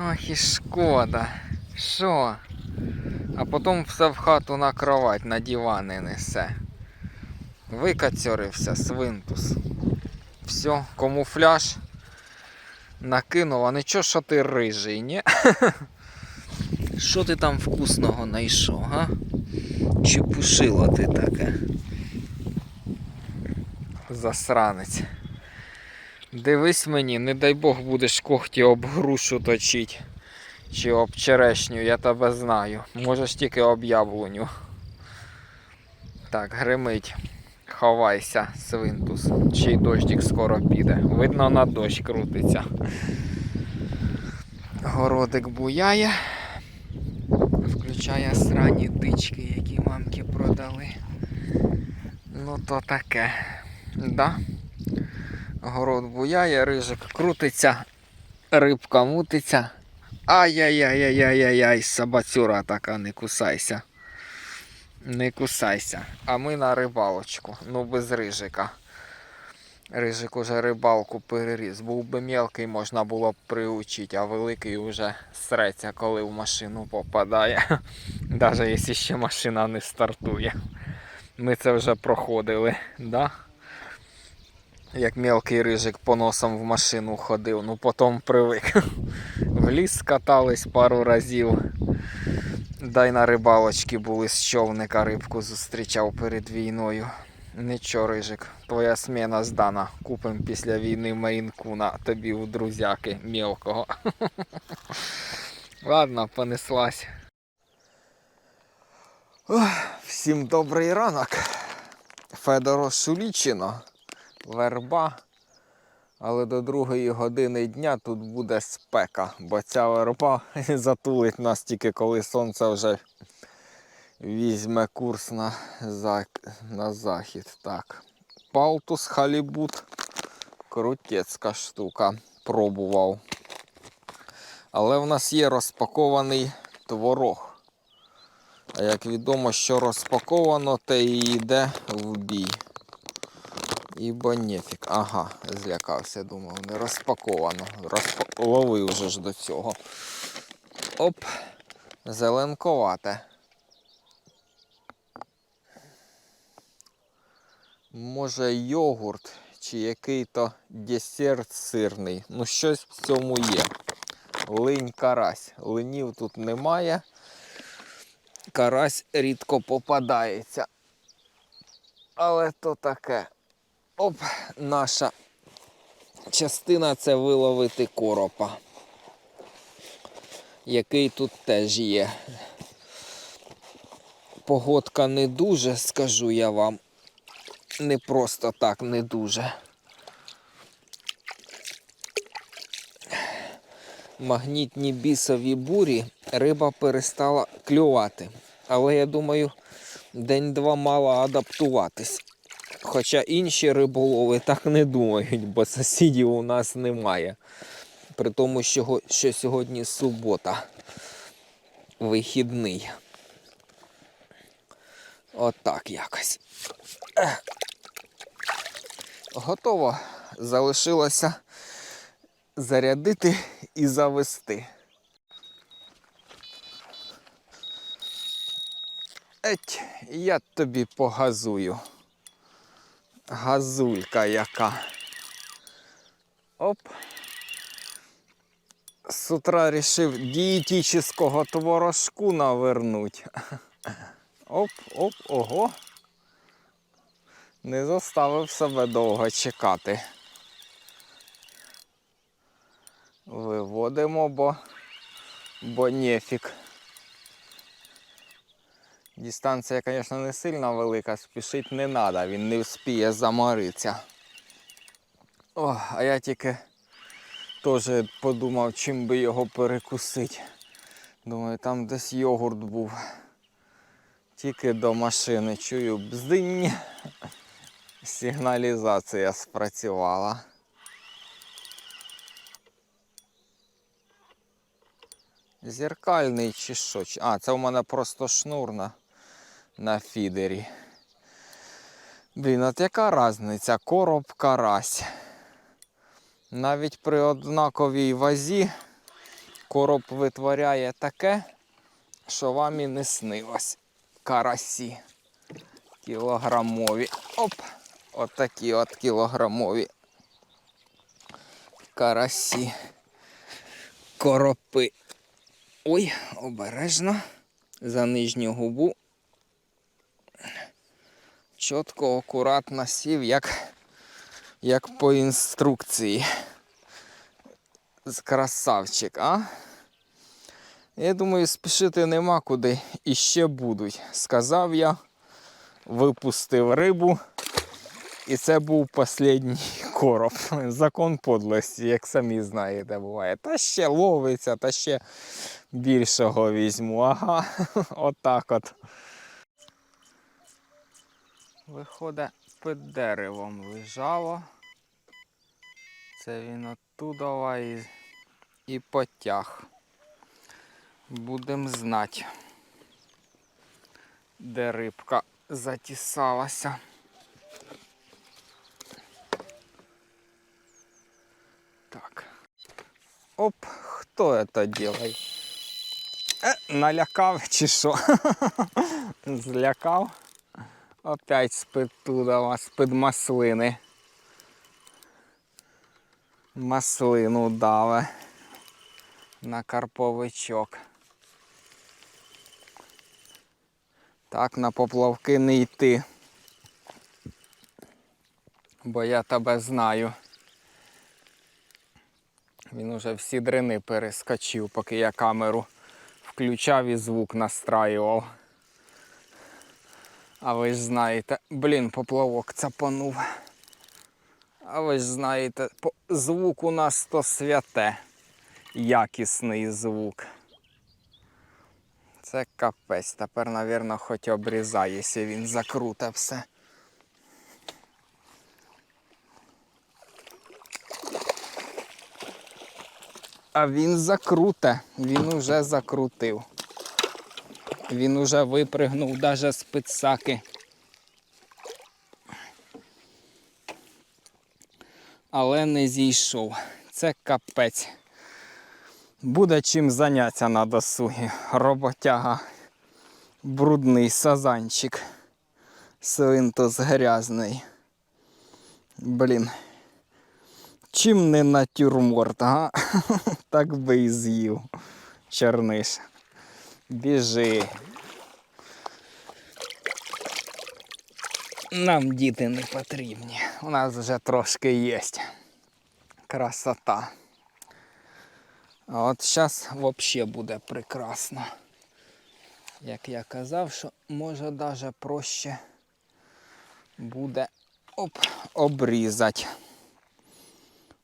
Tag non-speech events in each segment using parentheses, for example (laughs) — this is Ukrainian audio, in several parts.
Ох і шкода. Що? А потім все в хату на кровать, на дивани несе. Викацьорився свинтус. Все, камуфляж накинув, а нічого, що ти рижий, ні? (laughs) Що ти там вкусного знайшов, га? Чи пушило ти таке? Засранець. Дивись мені, не дай Бог будеш когті об грушу точить. Чи об черешню, я тебе знаю. Можеш тільки об яблуню. Так, гримить. Ховайся, свинтус. Ще й дощик скоро піде. Видно, на дощ крутиться. Городик буяє. Включає срані дички, які мамки продали. Ну то таке. Да? Город буяє, рижик крутиться, рибка мутиться. Ай-яй-яй-яй-яй-яй, собацюра така, не кусайся. Не кусайся. А ми на рибалочку. Ну без рижика. Рижик уже рибалку переріс. Був би мелкий, можна було б приучити, а великий уже среться, коли в машину попадає. (laughs) Навіть якщо ще машина не стартує. Ми це вже проходили, да? Як мелкий рижик по носам в машину ходив, ну потім привик. В ліс катались пару разів. Дай на рибалочки були з човника рибку зустрічав перед війною. Нічого, рижик, твоя смена здана. Купим після війни мейнкуна тобі у друзяки мелкого. (laughs) Ладно, понеслась. Всім добрий ранок. Федоро Шулічино, верба. Але до другої години дня тут буде спека, бо ця верба (laughs) затулить нас тільки коли сонце вже візьме курс на, за... на захід. Так. Палтус халібут. Крутецька штука. Пробував. Але в нас є розпакований творог. А як відомо, що розпаковано, те і йде в бій. Ібо нефік. Ага, злякався, думав, не розпаковано. Розпа... Ловив вже ж до цього. Оп, зеленковате. Може йогурт чи який-то десерт сирний. Ну щось в цьому є. Линь карась. Линів тут немає. Карась рідко попадається. Але то таке. Оп, наша частина це виловити коропа, який тут теж є. Погодка не дуже, скажу я вам. Не просто так, не дуже. Магнітні бісові бурі риба перестала клювати. Але я думаю, день-два мала адаптуватись. Хоча інші риболови так не думають, бо сусідів у нас немає. При тому, що, сьогодні субота, вихідний. Отак якось. Готово. Залишилося зарядити і завести. Еть, я тобі погазую. Газулька яка. Оп. З утра рішив дієтичного творожку навернуть. (laughs) Оп, оп, ого. Не заставив себе довго чекати. Виводимо, бо, бо нефік. Дистанція, звісно, не сильно велика, спішити не треба, він не вспіє заморитися. О, а я тільки теж подумав, чим би його перекусити. Думаю, там десь йогурт був. Тільки до машини чую бздинь. Сигналізація спрацювала. Зеркальний чи що? А, це у мене просто шнур на, фідері. Блін, от яка різниця? Короб карась. Навіть при однаковій вазі Короб витворяє таке, що вам і не снилось. Карасі. Кілограмові. Оп! Отакі от кілограмові. Карасі. Коропи. Ой, обережно. За нижню губу. Чітко, акуратно сів, як, як по інструкції. Красавчик, а? Я думаю, спішити нема куди і ще будуть. Сказав я, випустив рибу. І це був останній короб. (laughs) Закон подлості, як самі знаєте, буває. Та ще ловиться, та ще більшого візьму. Ага, (laughs) отак от. Виходить, під деревом лежало. Це він оттуда і, і потяг. Будем знати, де рибка затісалася. Так. Оп, хто це делает? Е, налякав чи що? (laughs) Злякав. Опять з-під туда, з-під маслини. Маслину даве на карповичок. Так, на поплавки не йти. Бо я тебе знаю. Він уже всі дрини перескочив, поки я камеру включав і звук настраював. А ви ж знаєте, блін, поплавок цапанув. А ви ж знаєте, звук у нас то святе. Якісний звук. Це капець. Тепер, мабуть, хоч обрізає, якщо він закруте все. А він закруте, він уже закрутив. Він уже випригнув навіть з пицаки. Але не зійшов. Це капець. Буде чим зайнятися на досугі. Роботяга. Брудний сазанчик. Свинтус грязний. Блін. Чим не натюрморт, ага? (laughs) Так би і з'їв. Черниш. Біжи. Нам діти не потрібні. У нас вже трошки є. Красота. А от зараз взагалі буде прекрасно. Як я казав, що може навіть проще буде оп, обрізати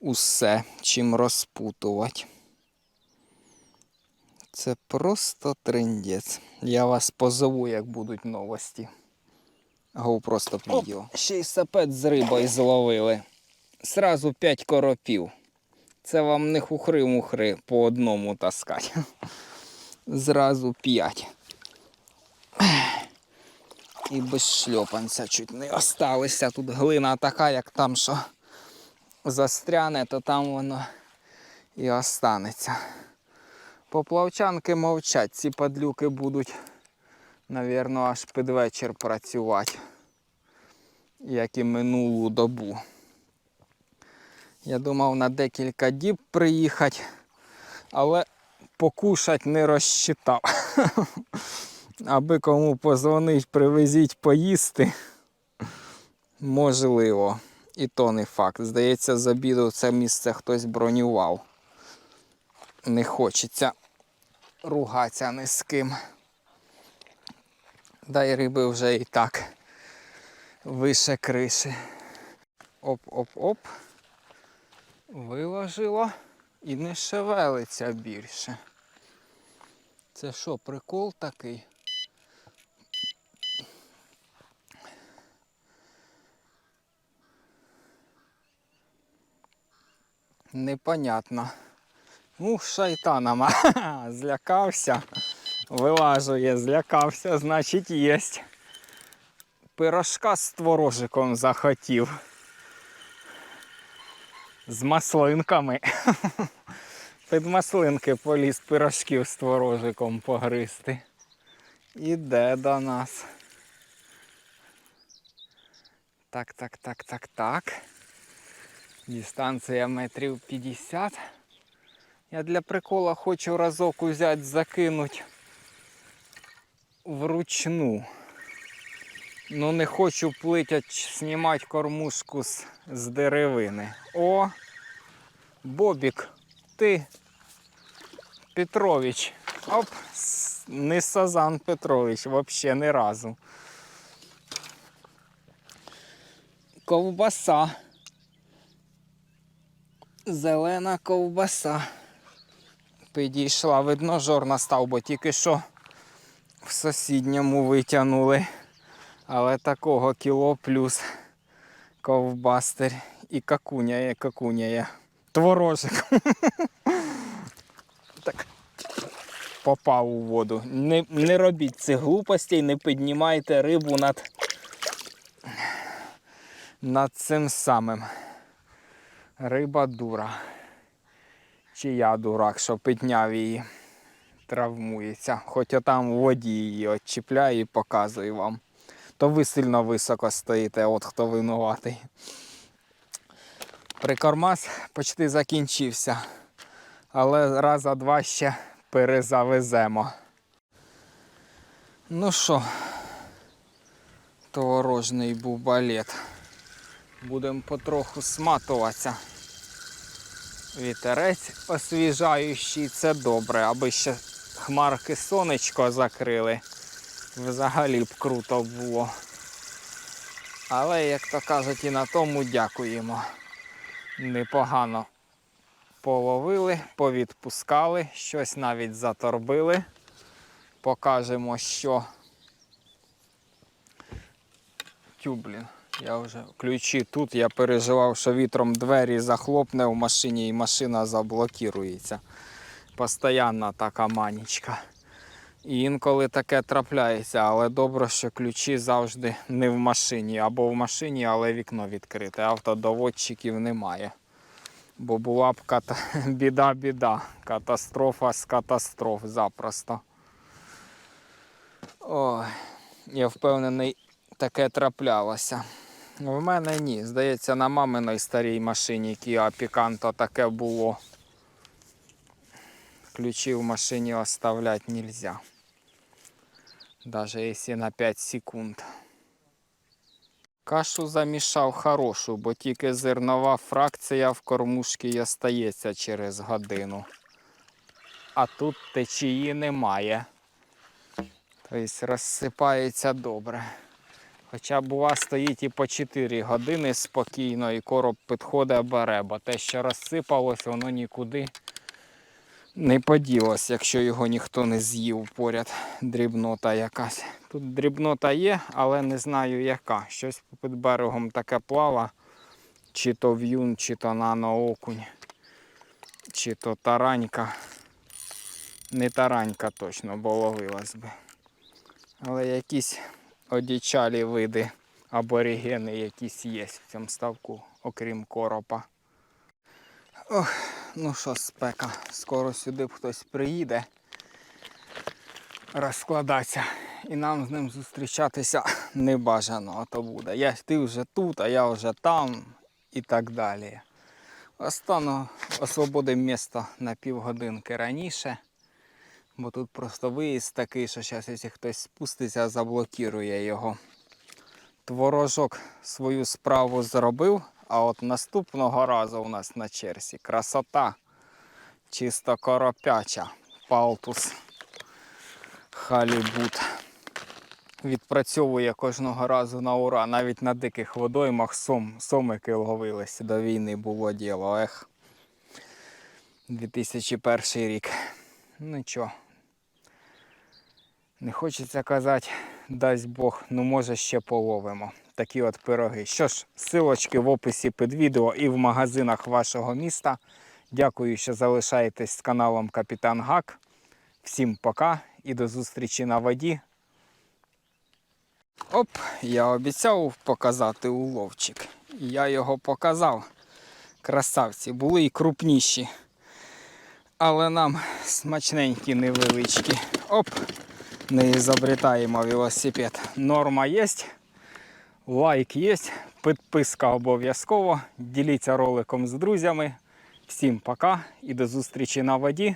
усе, чим розпутувати. Це просто трендець. Я вас позову, як будуть новості. Гоу просто відео. Ще й сапет з рибою зловили. Сразу 5 коропів. Це вам не хухри-мухри по одному таскати. (laughs) Зразу 5. І без шльопанця чуть не осталися. Тут глина така, як там що застряне, то там воно і останеться. Поплавчанки мовчать, ці падлюки будуть, навірно, аж під вечір працювати, як і минулу добу. Я думав на декілька діб приїхати, але покушать не розчитав. (laughs) Аби кому позвонить, привезіть поїсти. Можливо. І то не факт. Здається, з обіду це місце хтось бронював. Не хочеться ругатися ні з ким. Да й риби вже і так вище криші. Оп-оп-оп. Виложило і не шевелиться більше. Це що, прикол такий? Непонятно. Ну, шайтаном, (laughs) злякався. Вилажує, злякався, значить єсть. Пирожка з творожиком захотів. З маслинками. (laughs) Під маслинки поліз пирожків з творожиком погризти. Іде до нас. Так, так, так, так, так. Дистанція метрів 50. Я для прикола хочу разок узяти, закинуть вручну. Ну не хочу плитять, знімати кормушку з, з деревини. О! Бобік, ти Петрович. Оп, не Сазан Петрович, взагалі ні разу. Ковбаса. Зелена ковбаса. Підійшла, видно, жор настав, бо тільки що в сусідньому витягнули. Але такого кіло плюс ковбастер і какуняє, какуняє. Творожик. (laughs) так. Попав у воду. Не, не робіть цих глупостей, не піднімайте рибу над, над цим самим. Риба дура. Чи я дурак, що підняв її, травмується. Хоч там в воді її відчіпляю і показую вам. То ви сильно високо стоїте, от хто винуватий. Прикормаз почти закінчився. Але раза два ще перезавеземо. Ну що, творожний був балет. Будемо потроху сматуватися. Вітерець освіжаючий, це добре, аби ще хмарки сонечко закрили. Взагалі б круто було. Але, як то кажуть, і на тому дякуємо. Непогано половили, повідпускали, щось навіть заторбили. Покажемо, що. Тю, блін, я вже ключі тут. Я переживав, що вітром двері захлопне в машині і машина заблокірується. Постоянна така манічка. І інколи таке трапляється, але добре, що ключі завжди не в машині, або в машині, але вікно відкрите. Автодоводчиків немає. Бо була б ката... (laughs) біда-біда. Катастрофа з катастроф запросто. Ой, я впевнений, таке траплялося. В мене ні. Здається, на маминої старій машині Kia Picanto таке було. Ключі в машині оставляти не можна. Даже якщо на 5 секунд. Кашу замішав хорошу, бо тільки зернова фракція в кормушці й остається через годину. А тут течії немає. Тобто розсипається добре. Хоча бува стоїть і по 4 години спокійно, і короб підходить бере, бо те, що розсипалось, воно нікуди не поділось, якщо його ніхто не з'їв поряд. Дрібнота якась. Тут дрібнота є, але не знаю яка. Щось під берегом таке плава. Чи то в'юн, чи то наноокунь, чи то таранька. Не таранька точно, бо ловилась би. Але якісь одічалі види аборігени якісь є в цьому ставку, окрім коропа. Ох, ну що, спека, скоро сюди хтось приїде розкладатися. І нам з ним зустрічатися не бажано, а то буде. Я, ти вже тут, а я вже там і так далі. Остану освободимо місто на півгодинки раніше, бо тут просто виїзд такий, що зараз, якщо хтось спуститься, заблокує його. Творожок свою справу зробив, а от наступного разу у нас на черзі красота чисто коропяча. Палтус халібут. Відпрацьовує кожного разу на ура. Навіть на диких водоймах сом, сомики ловились. До війни було діло. Ех. 2001 рік. Нічого. Не хочеться казати, дасть Бог, ну може ще половимо. Такі от пироги. Що ж, силочки в описі під відео і в магазинах вашого міста. Дякую, що залишаєтесь з каналом Капітан Гак. Всім пока і до зустрічі на воді. Оп, я обіцяв показати уловчик. Я його показав. Красавці, були і крупніші. але нам смачненькі невеличкі. Оп! Не ізобретаємо велосипед. Норма є, лайк є, підписка обов'язково. Діліться роликом з друзями. Всім пока і до зустрічі на воді.